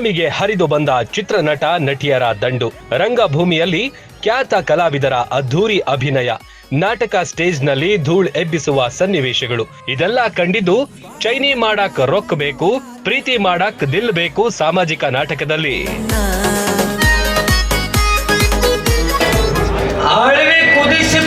ಬಾದಾಮಿಗೆ ಹರಿದು ಬಂದ ಚಿತ್ರನಟ ನಟಿಯರ ದಂಡು. ರಂಗಭೂಮಿಯಲ್ಲಿ ಖ್ಯಾತ ಕಲಾವಿದರ ಅದ್ಧೂರಿ ಅಭಿನಯ. ನಾಟಕ ಸ್ಟೇಜ್ನಲ್ಲಿ ಧೂಳ್ ಎಬ್ಬಿಸುವ ಸನ್ನಿವೇಶಗಳು. ಇದೆಲ್ಲ ಕಂಡಿದ್ದು ಚೈನಿ ಮಾಡಕ್ ರೊಕ್ಕ ಬೇಕು ಪ್ರೀತಿ ಮಾಡಕ್ ದಿಲ್ ಬೇಕು ಸಾಮಾಜಿಕ ನಾಟಕದಲ್ಲಿ. ಕುದಿಸಿ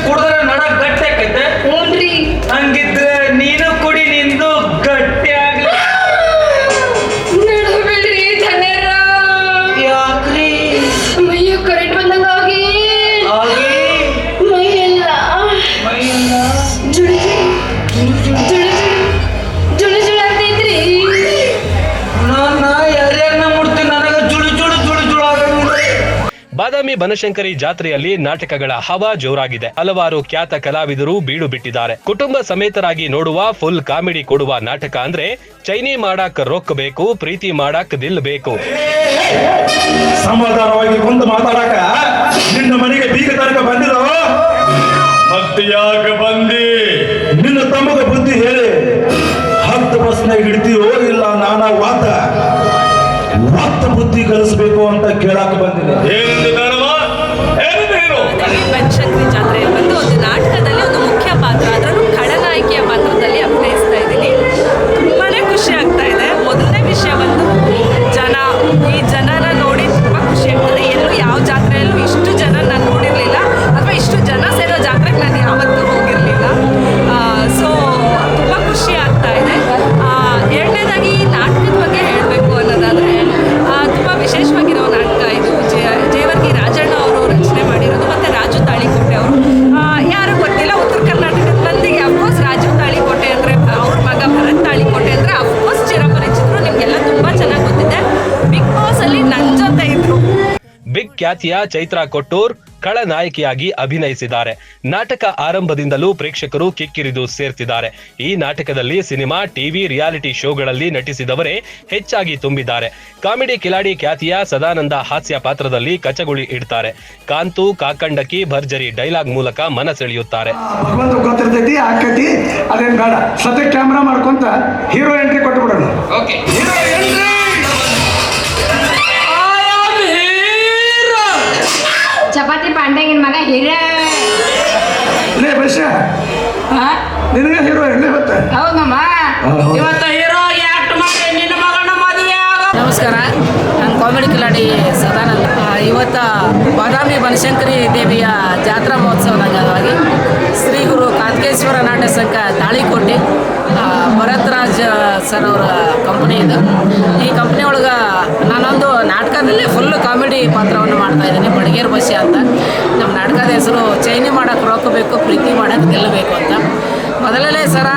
ಬಾದಾಮಿ ಬನಶಂಕರಿ ಜಾತ್ರೆಯಲ್ಲಿ ನಾಟಕಗಳ ಹವಾ ಜೋರಾಗಿದೆ. ಹಲವಾರು ಖ್ಯಾತ ಕಲಾವಿದರು ಬೀಡು ಬಿಟ್ಟಿದ್ದಾರೆ. ಕುಟುಂಬ ಸಮೇತರಾಗಿ ನೋಡುವ ಫುಲ್ ಕಾಮಿಡಿ ಕೊಡುವ ನಾಟಕ ಅಂದ್ರೆ ಚೈನಿ ಮಾಡಕ್ ರೊಕ್ಕ ಬೇಕು ಪ್ರೀತಿ ಮಾಡಕ್ ದಿಲ್ ಬೇಕು. ಸಮಾಧಾನವಾಗಿ ಕುಂತು ಮಾತಾಡಕ ನಿನ್ನ ಮನೆಗೆ ಬೀಗ ತನಕ ಬಂದಿರೋ? ಮತ್ತೆ ಯಾಕೆ ಬಂದಿ. ನಿನ್ನ ತಮ್ಮಗ ಬುದ್ಧಿ ಹೇಳಿ ಹತ್ತು ಬಸ್ನಾಗ ಹಿಡ್ತೀವೋ ಇಲ್ಲ ನಾನಾ ವಾತ ವಾತ ಬುದ್ಧಿ ಕಲಿಸ್ಬೇಕು ಅಂತ ಕೇಳಾಕ ಬಂದಿದೆ ಬಾದಾಮಿ ಬನಶಂಕರಿ ಜಾತ್ರೆಯಲ್ಲಿ ಬಂದು ಒಂದು ನಾಟಕದಲ್ಲಿ ಒಂದು ಮುಖ್ಯ ಪಾತ್ರ, ಅದರಲ್ಲೂ ಖಳನಾಯಕಿಯ ಪಾತ್ರದಲ್ಲಿ ಅಭಿನಯಿಸ್ತಾ ಇದ್ದೀನಿ. ತುಂಬಾ ಖುಷಿ ಆಗ್ತಾ ಇದೆ. ಮೊದಲನೇ ವಿಷಯ ಬಂದು ಬಿಗ್ ಖ್ಯಾತಿಯ ಚೈತ್ರಾ ಕೊಟ್ಟೂರ್ ಖಳನಾಯಕಿಯಾಗಿ ಅಭಿನಯಿಸಿದ್ದಾರೆ. ನಾಟಕ ಆರಂಭದಿಂದಲೂ ಪ್ರೇಕ್ಷಕರು ಕಿಕ್ಕಿರಿದು ಸೇರ್ತಿದ್ದಾರೆ. ಈ ನಾಟಕದಲ್ಲಿ ಸಿನಿಮಾ ಟಿವಿ ರಿಯಾಲಿಟಿ ಶೋಗಳಲ್ಲಿ ನಟಿಸಿದವರೇ ಹೆಚ್ಚಾಗಿ ತುಂಬಿದ್ದಾರೆ. ಕಾಮಿಡಿ ಕಿಲಾಡಿ ಖ್ಯಾತಿಯ ಸದಾನಂದ ಹಾಸ್ಯ ಪಾತ್ರದಲ್ಲಿ ಕಚಗುಳಿ ಇಡ್ತಾರೆ. ಕಾಂತು ಕಾಕಂಡಕಿ ಭರ್ಜರಿ ಡೈಲಾಗ್ ಮೂಲಕ ಮನ ಸೆಳೆಯುತ್ತಾರೆ ಹೀರೋ ಎಂಟ್ರಿ ಆಕತಿ ಚಪಾತಿ ಪಾಂಡೆಗಿನ ಮಗ ಹೀರೋ. ಲೇ ನಿನಗೆ ಹೀರೋ ಎಣ್ಣೆ ಗೊತ್ತ? ಹೌದಮ್ಮ. ಇವತ್ತು ಹೀರೋ ಆಕ್ಟ್ ಮಾಡಿ ನಿನ್ನ ಮಗನ ಮದುವೆ ಆಗ ನಮಸ್ಕಾರ ನಾನು ಕಾಮಿಡಿ ಕಿಲಾಡಿ ಸದಾನಂದ. ಇವತ್ತು ಇವತ್ತ ಬಾದಾಮಿ ಬನಶಂಕರಿ ದೇವಿಯ ಜಾತ್ರಾ ಮಹೋತ್ಸವದ ಅಂಗವಾಗಿ ಶ್ರೀ ಗುರು ರಾಜ್ ಸರ್ ಅವರ ಕಂಪ್ನಿ ಇದು. ಈ ಕಂಪ್ನಿ ಒಳಗೆ ನಾನೊಂದು ನಾಟಕದಲ್ಲಿ ಫುಲ್ ಕಾಮಿಡಿ ಪಾತ್ರವನ್ನು ಮಾಡ್ತಾ ಇದ್ದೀನಿ, ಬಡಗೇರ್ ಬಸಿ ಅಂತ. ನಮ್ಮ ನಾಟಕದ ಹೆಸರು ಚೈನಿ ಮಾಡೋಕ್ಕೆ ರೊಕ್ಕ ಪ್ರೀತಿ ಮಾಡೋಕ್ಕೆ ಗೆಲ್ಲಬೇಕು ಅಂತ. ಮೊದಲನೇ ಸರ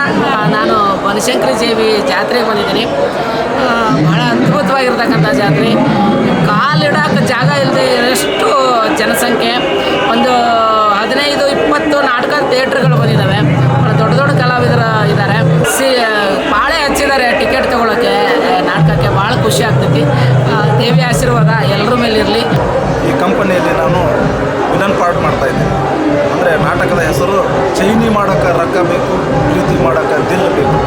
ನಾನು ಬನಶಂಕರಿ ದೇವಿ ಜಾತ್ರೆಗೆ ಬಂದಿದ್ದೀನಿ. ಭಾಳ ಅದ್ಭುತವಾಗಿರ್ತಕ್ಕಂಥ ಜಾತ್ರೆ. ಕಾಲಿಡಕ್ಕೆ ಜಾಗ ಇಲ್ಲದೆ ಎಷ್ಟು ಜನಸಂಖ್ಯೆ. ಒಂದು ಹದಿನೈದು, ಇಪ್ಪತ್ತು ನಾಟಕ ಥಿಯೇಟ್ರ್ಗಳು ಬಂದಿದ್ದಾವೆ ದೊಡ್ಡ ದೊಡ್ಡ ಕಲಾವಿದರು ಇದ್ದಾರೆ ಸಿ ಖುಷಿ ಆಗ್ತೈತಿ. ದೇವಿ ಆಶೀರ್ವಾದ ಎಲ್ಲರ ಮೇಲೆ ಇರಲಿ. ಈ ಕಂಪನಿಯಲ್ಲಿ ನಾನು ವಿಲನ್ ಪಾರ್ಟ್ ಮಾಡ್ತಾ ಇದ್ದೆ ಅಂದರೆ ನಾಟಕದ ಹೆಸರು ಚೈನಿ ಮಾಡೋಕ್ಕೆ ರೊಕ್ಕ ಬೇಕು, ಪ್ರೀತಿ ಮಾಡೋಕ್ಕೆ ದಿಲ್ ಬೇಕು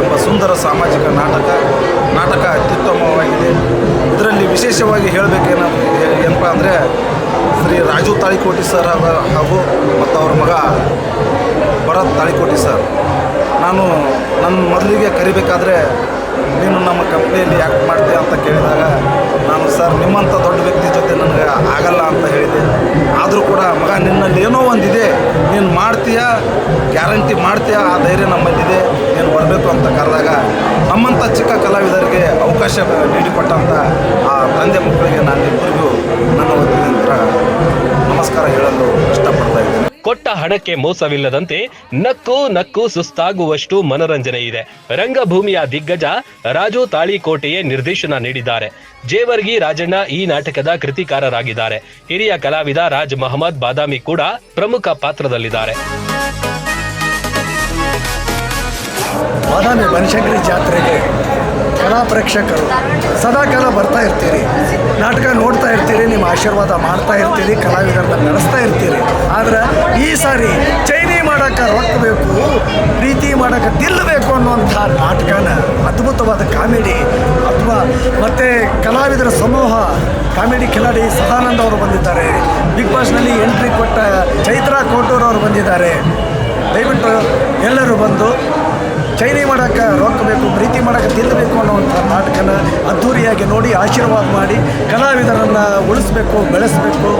ಎಂಬ ಸುಂದರ ಸಾಮಾಜಿಕ ನಾಟಕ ನಾಟಕ ಅತ್ಯುತ್ತಮವಾಗಿದೆ. ಇದರಲ್ಲಿ ವಿಶೇಷವಾಗಿ ಹೇಳಬೇಕೇನ ಏನಪ್ಪ ಅಂದರೆ ಶ್ರೀ ರಾಜು ತಾಳಿಕೋಟಿ ಸರ್ ಹಾಗೂ ಮತ್ತು ಅವ್ರ ಮಗ ಭರತ್ ತಾಳಿಕೋಟಿ ಸರ್ ನಾನು ನನ್ನ ಮೊದಲಿಗೆ ಕರಿಬೇಕಾದ್ರೆ ನೀನು ನಮ್ಮ ಕಂಪ್ನಿಯಲ್ಲಿ ಯಾಕೆ ಮಾಡ್ತೀಯ ಅಂತ ಕೇಳಿದಾಗ, ನಾನು ಸರ್, ನಿಮ್ಮಂಥ ದೊಡ್ಡ ವ್ಯಕ್ತಿ ಜೊತೆ ನನಗೆ ಆಗಲ್ಲ ಅಂತ ಹೇಳಿದೆ ಆದರೂ ಕೂಡ ಮಗ ನಿನ್ನಲ್ಲಿ ಏನೋ ಒಂದಿದೆ. ನೀನು ಮಾಡ್ತೀಯಾ? ಗ್ಯಾರಂಟಿ ಮಾಡ್ತೀಯಾ? ಆ ಧೈರ್ಯ ನಮ್ಮಲ್ಲಿದೆ. ನೀನು ಬರಬೇಕು ಅಂತ ಕರೆದಾಗ ನಮ್ಮಂಥ ಚಿಕ್ಕ ಕಲಾವಿದರಿಗೆ ಅವಕಾಶ ನೀಡಿಕೊಟ್ಟಂಥ ಆ ತಂದೆ ಮಕ್ಕಳಿಗೆ ನಾನು ಇಬ್ಬರಿಗೂ ನನ್ನ ವತಿಯಿಂದ ನಮಸ್ಕಾರ ಹೇಳಲು ಇಷ್ಟಪಡ್ತಾ ಇದ್ದೀನಿ. ಕೊಟ್ಟ ಹಣಕ್ಕೆ ಮೋಸವಿಲ್ಲದಂತೆ ನಕ್ಕು ನಕ್ಕು ಸುಸ್ತಾಗುವಷ್ಟು ಮನರಂಜನೆ ಇದೆ. ರಂಗಭೂಮಿಯ ದಿಗ್ಗಜ ರಾಜು ತಾಳಿಕೋಟೆಯೇ ನಿರ್ದೇಶನ ನೀಡಿದ್ದಾರೆ. ಜೇವರ್ಗಿ ರಾಜಣ್ಣ ಈ ನಾಟಕದ ಕೃತಿಕಾರರಾಗಿದ್ದಾರೆ. ಹಿರಿಯ ಕಲಾವಿದ ರಾಜ್ ಮಹಮ್ಮದ್ ಬಾದಾಮಿ ಕೂಡ ಪ್ರಮುಖ ಪಾತ್ರದಲ್ಲಿದ್ದಾರೆ. ಬಾದಾಮಿ ಬನಶಂಕರಿ ಜಾತ್ರೆಗೆ ಕಲಾ ಪ್ರೇಕ್ಷಕರು ಸದಾಕಾಲ ಬರ್ತಾ ಇರ್ತೀರಿ. ನಾಟಕ ನೋಡ್ತಾ ಇರ್ತೀರಿ, ನಿಮ್ಮ ಆಶೀರ್ವಾದ ಮಾಡ್ತಾ ಇರ್ತೀರಿ, ಕಲಾವಿದರನ್ನ ನಡೆಸ್ತಾ ಇರ್ತೀರಿ. ಆದ್ರೆ ಈ ಸಾರಿ ಚೈನಿ ಮಾಡೋಕ್ಕೆ ರೊಕ್ಕ ಬೇಕು, ಪ್ರೀತಿ ಮಾಡೋಕ್ಕೆ ತಿಲ್ಲಬೇಕು ಬೇಕು ಅನ್ನುವಂಥ ನಾಟಕನ ಅದ್ಭುತವಾದ ಕಾಮಿಡಿ ಅಥವಾ ಮತ್ತು ಕಲಾವಿದರ ಸಮೂಹ ಕಾಮಿಡಿ ಖಿಲಾಡಿ ಸದಾನಂದ ಅವರು ಬಂದಿದ್ದಾರೆ. ಬಿಗ್ ಬಾಸ್ನಲ್ಲಿ ಎಂಟ್ರಿ ಕೊಟ್ಟ ಚೈತ್ರಾ ಕೋಟೂರ್ ಅವರು ಬಂದಿದ್ದಾರೆ. ದಯವಿಟ್ಟು ಎಲ್ಲರೂ ಬಂದು ಚೈನಿ ಮಾಡೋಕ್ಕೆ ರೊಕ್ಕ ಬೇಕು ಪ್ರೀತಿ ಮಾಡೋಕ್ಕೆ ತಿನ್ನಬೇಕು ಅನ್ನೋವಂಥ ನಾಟಕನ ಅದ್ಧೂರಿಯಾಗಿ ನೋಡಿ ಆಶೀರ್ವಾದ ಮಾಡಿ ಕಲಾವಿದರನ್ನು ಉಳಿಸ್ಬೇಕು ಬೆಳೆಸಬೇಕು.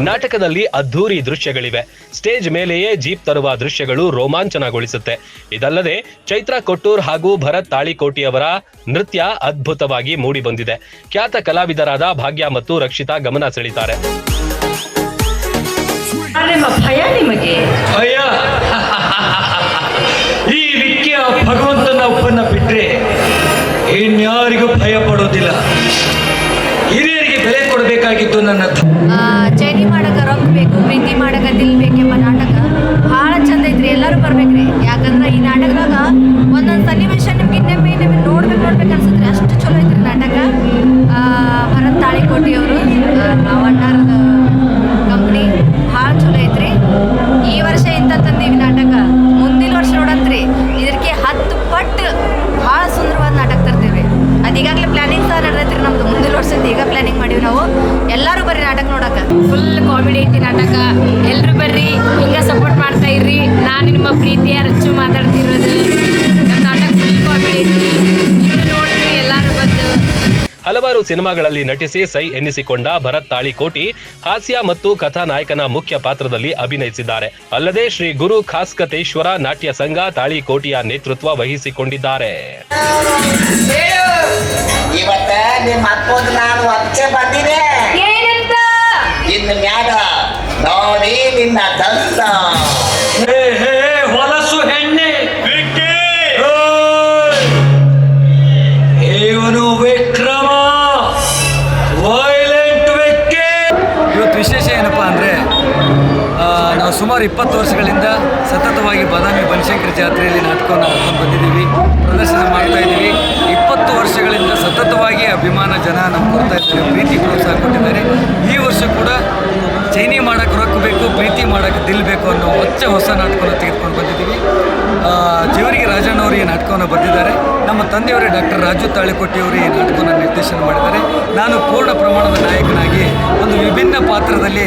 ನಾಟಕದಲ್ಲಿ ಅದ್ಧೂರಿ ದೃಶ್ಯಗಳಿವೆ. ಸ್ಟೇಜ್ ಮೇಲೆಯೇ ಜೀಪ್ ತರುವ ದೃಶ್ಯಗಳು ರೋಮಾಂಚನಗೊಳಿಸುತ್ತೆ. ಇದಲ್ಲದೆ ಚೈತ್ರ ಕೊಟ್ಟೂರ್ ಹಾಗೂ ಭರತ್ ತಾಳಿಕೋಟಿಯವರ ನೃತ್ಯ ಅದ್ಭುತವಾಗಿ ಮೂಡಿಬಂದಿದೆ. ಖ್ಯಾತ ಕಲಾವಿದರಾದ ಭಾಗ್ಯ ಮತ್ತು ರಕ್ಷಿತಾ ಗಮನ ಸೆಳೀತಾರೆ. ಭಯ ನಿಮಗೆ? ಭಗವಂತನ ಬಿಟ್ಟರೆ ಇನ್ಯಾರಿಗೂ ಭಯ ಪಡೋದಿಲ್ಲ. ಹಿರಿಯರಿಗೆ ಬೆಲೆ ಕೊಡಬೇಕಾಗಿತ್ತು ನನ್ನ ಚೈನಿ ಮಾಡಕ ರೊಕ್ಕ ಬೇಕು, ಪ್ರೀತಿ ಮಾಡಕ ದಿಲ್ ಬೇಕೆಂಬ ನಾಟಕ ಭಾಳ ಚಂದ ಐತ್ರಿ, ಎಲ್ಲರೂ ಬರ್ಬೇಕ್ರಿ. ಯಾಕಂದ್ರೆ ಈ ನಾಟಕದಾಗ ಒಂದೊಂದು ಸನ್ನಿವೇಶ ನಿಮ್ಗೆ ಇನ್ನೊಮ್ಮೆ ನಿಮಗೆ ನೋಡ್ಬೇಕು ನೋಡ್ಬೇಕು ಅನ್ಸುತ್ತೆ ಅಷ್ಟು ಚಲೋ ಐತ್ರಿ ನಾಟಕ. ಭರತ್ ನಾಟಕ ನೋಡಕ. ಫುಲ್ ಕಾಮಿಡಿ ಐತಿ ನಾಟಕ. ಎಲ್ರು ಬರ್ರಿ ಹಿಂಗ ಸಪೋರ್ಟ್ ಮಾಡ್ತಾ ಇರ್ರಿ. ನಾನು ನಿಮ್ಮ ಪ್ರೀತಿಯ ರಚ್ಚು ಮಾತಾಡ್ತಿರೋದು. ನಮ್ಮ ನಾಟಕ ಫುಲ್ ಕಾಮಿಡಿ ಐತಿ. ಇನ್ನು ನೋಡ್ರಿ ಎಲ್ಲಾರು ಬಂದು. ಹಲವಾರು ಸಿನಿಮಾಗಳಲ್ಲಿ ನಟಿಸಿ ಸೈ ಎನ್ನಿಸಿಕೊಂಡ ಭರತ್ ತಾಳಿಕೋಟಿ ಹಾಸ್ಯ ಮತ್ತು ಕಥಾನಾಯಕನ ಮುಖ್ಯ ಪಾತ್ರದಲ್ಲಿ ಅಭಿನಯಿಸಿದ್ದಾರೆ. ಅಲ್ಲದೆ ಶ್ರೀ ಗುರು ಖಾಸ್ಕತೇಶ್ವರ ನಾಟ್ಯ ಸಂಘ ತಾಳಿಕೋಟಿಯ ನೇತೃತ್ವ ವಹಿಸಿಕೊಂಡಿದ್ದಾರೆ. ಇವತ್ತ ನಿಮ್ಮ ಅಪ್ಪಂದು ನಾನು ಅಚ್ಚೆ ಬಂದಿದೆ ಏನಂತ ಇನ್ನು ಮ್ಯಾಗ ನೋಡಿ ನಿನ್ನ ದಂತ. ಸುಮಾರು ಇಪ್ಪತ್ತು ವರ್ಷಗಳಿಂದ ಸತತವಾಗಿ ಬಾದಾಮಿ ಬನಶಂಕರಿ ಜಾತ್ರೆಯಲ್ಲಿ ನಾಟಕವನ್ನು ಹಾಕೊಂಡು ಬಂದಿದ್ದೀವಿ ಪ್ರದರ್ಶನ ಮಾಡ್ತಾ ಇದ್ದೀವಿ. ಇಪ್ಪತ್ತು ವರ್ಷಗಳಿಂದ ಸತತವಾಗಿ ಅಭಿಮಾನ ಜನ ನಮ್ಮ ಕೊಡ್ತಾ ಇದ್ದಾರೆ, ಪ್ರೀತಿ ಪ್ರೋತ್ಸಾಹ ಕೊಟ್ಟಿದ್ದಾರೆ. ಈ ವರ್ಷ ಕೂಡ ಚೈನಿ ಮಾಡೋಕ್ಕೆ ರೊಕ್ಕ ಬೇಕು ಪ್ರೀತಿ ಮಾಡೋಕ್ಕೆ ದಿಲ್ ಬೇಕು ಅನ್ನೋ ಹೊಚ್ಚ ಹೊಸ ನಾಟಕವನ್ನು ತೆಗೆದುಕೊಂಡು ಬಂದಿದ್ದೀವಿ. ಆ, ರಾಜಣ್ಣ ಅವರು ಈ ನಾಟಕವನ್ನು ಬರೆದಿದ್ದಾರೆ. ನಮ್ಮ ತಂದೆಯವರೇ ಡಾಕ್ಟರ್ ರಾಜು ತಾಳಿಕೊಟ್ಟಿಯವರು ಈ ನಾಟಕವನ್ನು ನಿರ್ದೇಶನ ಮಾಡಿದ್ದಾರೆ. ನಾನು ಪೂರ್ಣ ಪ್ರಮಾಣದ ನಾಯಕನಾಗಿ ಒಂದು ವಿಭಿನ್ನ ಪಾತ್ರದಲ್ಲಿ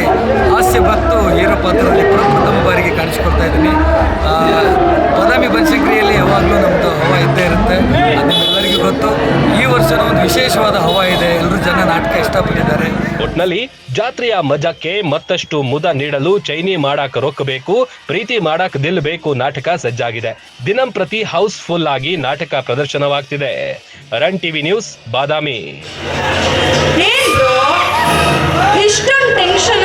ಹಾಸ್ಯ ಮತ್ತು ಹೀರೋ ಪಾತ್ರದಲ್ಲಿ ಪ್ರಪ್ರಥಮ ಬಾರಿಗೆ ಕಾಣಿಸಿಕೊಳ್ತಾ ಇದ್ದೀನಿ. ಬದಾಮಿ ಬನಶಂಕರಿಯಲ್ಲಿ ಯಾವಾಗಲೂ ನಮ್ಮದು ಹವ ಇದ್ದೇ ಇರುತ್ತೆ. ಅದು ನಿಮ್ಮೆಲ್ಲರಿಗೂ ಗೊತ್ತು. ಈ ವರ್ಷನೂ ಒಂದು ವಿಶೇಷವಾದ ಹವ ಇದೆ. ಎಲ್ಲರೂ ಜನ ನಾಟಕ ಇಷ್ಟಪಟ್ಟಿದ್ದಾರೆ. ಒಟ್ನಲ್ಲಿ ಜಾತ್ರೆಯ ಮಜಕ್ಕೆ ಮತ್ತಷ್ಟು ಮುದ ನೀಡಲು ಚೈನಿ ಮಾಡಕ್ ರೊಕ್ಕ ಬೇಕು ಪ್ರೀತಿ ಮಾಡಕ್ ದಿಲ್ ಬೇಕು ನಾಟಕ ಸಜ್ಜಾಗಿದೆ. ದಿನಂಪ್ರತಿ ಹೌಸ್ಫುಲ್ ಆಗಿ ನಾಟಕ ಪ್ರದರ್ಶನವಾಗ್ತಿದೆ. Run TV news, Badami. Tension